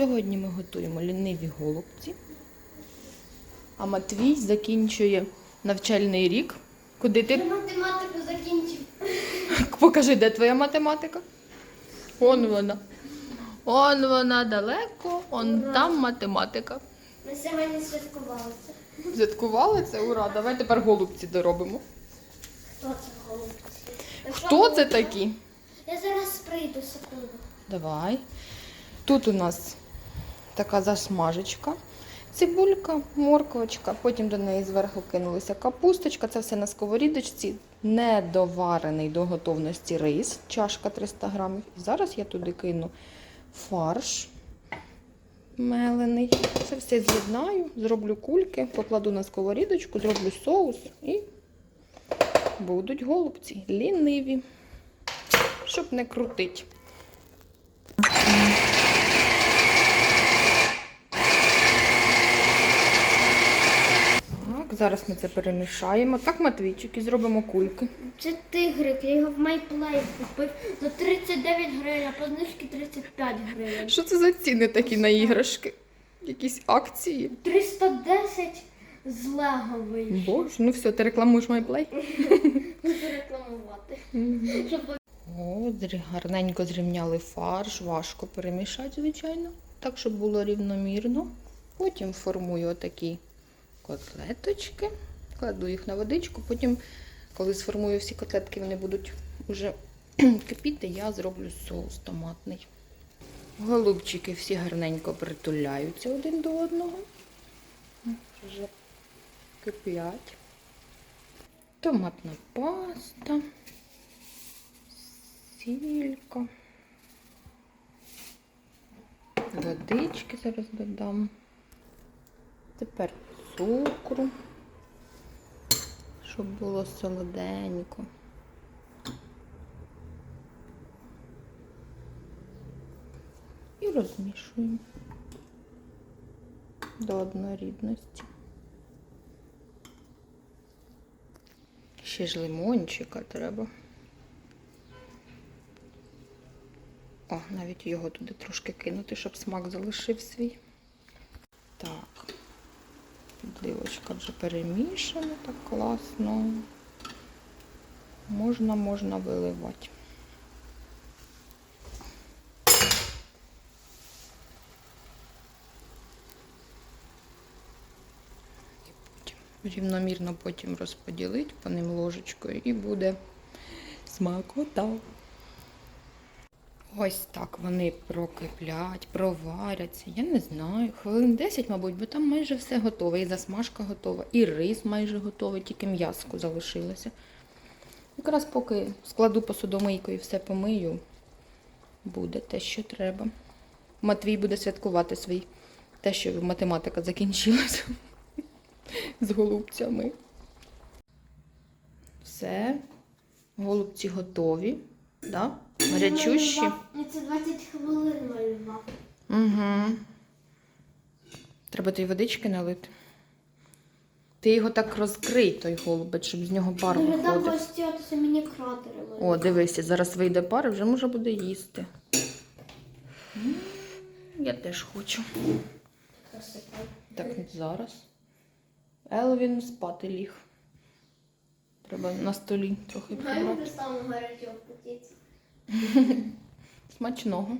Сьогодні ми готуємо ліниві голубці. А Матвій закінчує навчальний рік. Куди ти? Я математику закінчив. Покажи, де твоя математика? Он вона. Он вона далеко, он Ура. там математика. Ми сьогодні святкували це. Святкували це? Ура! Давай тепер голубці доробимо. Хто це голубці? Хто це такі? Я зараз прийду секунду. Давай. Тут у нас така засмажечка. Цибулька, морквочка, потім до неї зверху кинулася капусточка. Це все на сковорідочці. Недоварений до готовності рис, чашка 300 грамів. І зараз я туди кину фарш мелений. Це все з'єднаю, зроблю кульки, покладу на сковорідочку, зроблю соус і будуть голубці ліниві, щоб не крутить. Так, зараз ми це перемішаємо. Так, Матвійчик, і зробимо кульки. Це тигрик, я його в MyPlay купив за 39 гривень, а по знижці 35 гривень. Що це за ціни такі на іграшки? Якісь акції? 310 з леговий. Боже, ну все, ти рекламуєш MyPlay? Буду рекламувати. Щоб О, зрі- гарненько зрівняли фарш, важко перемішати, звичайно, так, щоб було рівномірно. Потім формую отакі котлеточки, кладу їх на водичку. Потім, коли сформую всі котлетки, вони будуть вже кипіти, я зроблю соус томатний. Голубчики всі гарненько притуляються один до одного. Вже киплять. Томатна паста сілька. Водички зараз додам. Тепер цукру, щоб було солоденько. І розмішуємо до однорідності. Ще ж лимончика треба. О, навіть його туди трошки кинути, щоб смак залишив свій. Так. Підливочка вже перемішана так класно. Можна, можна виливати. Рівномірно потім розподілити по ним ложечкою і буде смакота. Ось так вони прокиплять, проваряться. Я не знаю. Хвилин 10, мабуть, бо там майже все готове. І засмажка готова, і рис майже готовий, тільки м'яско залишилося. Якраз поки складу посудомийку і все помию, буде те, що треба. Матвій буде святкувати свій те, що математика закінчилася з голубцями. Все. Голубці готові. Да? Гарячущі. Ну, Це 20 хвилин малював. Угу. Треба тобі водички налити. Ти його так розкрий, той голубець, щоб з нього пар довго виходив. стягатися мені кратери. О, дивися, зараз вийде пар і вже може буде їсти. М, Я теж хочу. Так, зараз. Елвін спати ліг. Треба на столі трохи прибрати. буде саме гарячого птиці. Смачного.